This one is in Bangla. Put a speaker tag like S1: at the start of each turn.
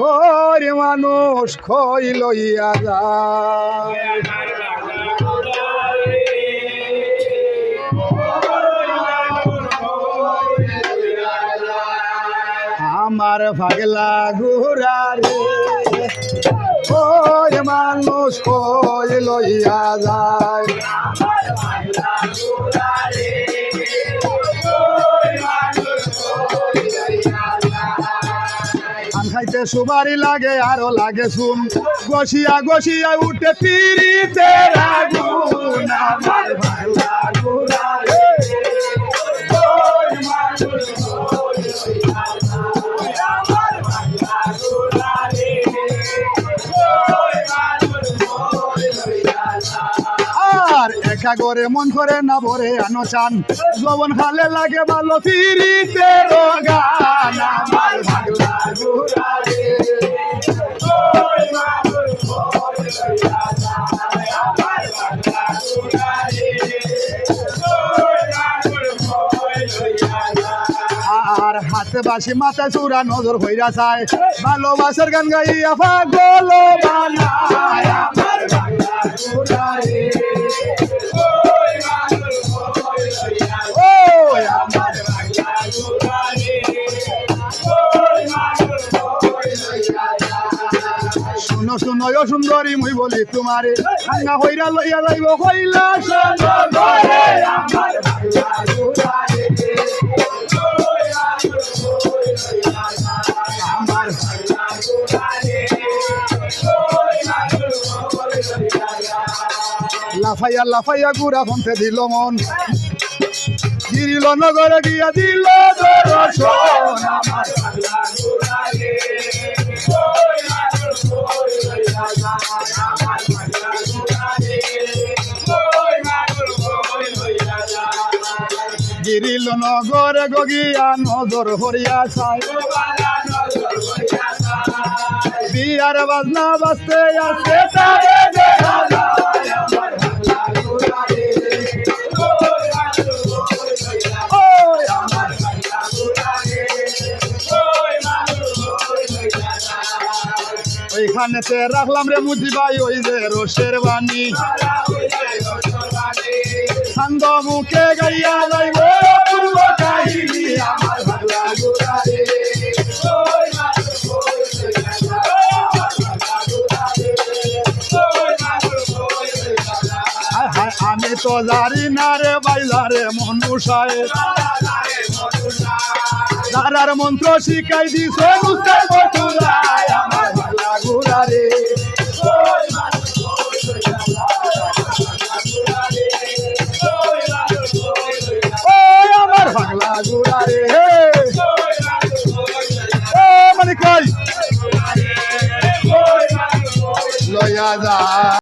S1: কই মানুষ খই লইয়া যায় আমার ভাগলা ঘুরা রে ওই মানুষ কই লইয়া যায়। সুবারি লাগে, আরও লাগে শুন গসিয়া গসিয়া উঠে পিড়িতে রাগুন, আমার একা করে মন করে না ভরে আনো চান। যবন খালে লাগে ভালো ফিরিতে রোগান আর হাতে বাসি মাথায় চূড়া নজর হইরা যায় ভালোবাসার গান গাইয়া পাগল বানায়। আমার ভাগলা শুনো শুনো সুন্দরী, মুই বলি তোমারে। ভাঙা হইরা লইয়া যাইব রে। লাফাইয়া লাফাইয়া গুড়া ফোনতে দিল মন। গিরিল নগরে গিয়া দিল দর্শন আমার গিরিল নগরে গগিয়া নজর হরিয়া চাই বিয়ার বাজনা বাজতে আসতে তারে দেখা যায় আমার ভাগলা ঘুরা রে। ওই আমার ভাগলা ঘুরা রে। ওইখানেতে রাখলাম রে মুজি ভাই ওই যে রসের বাণী ছান্দ মুখে গাইয়া যাইব আমি তো জানি না রে বাইলা রে মনুষায় তারার মন্ত্র শিখাই দিছ মথুরায় আমার মানে লইয়া যা।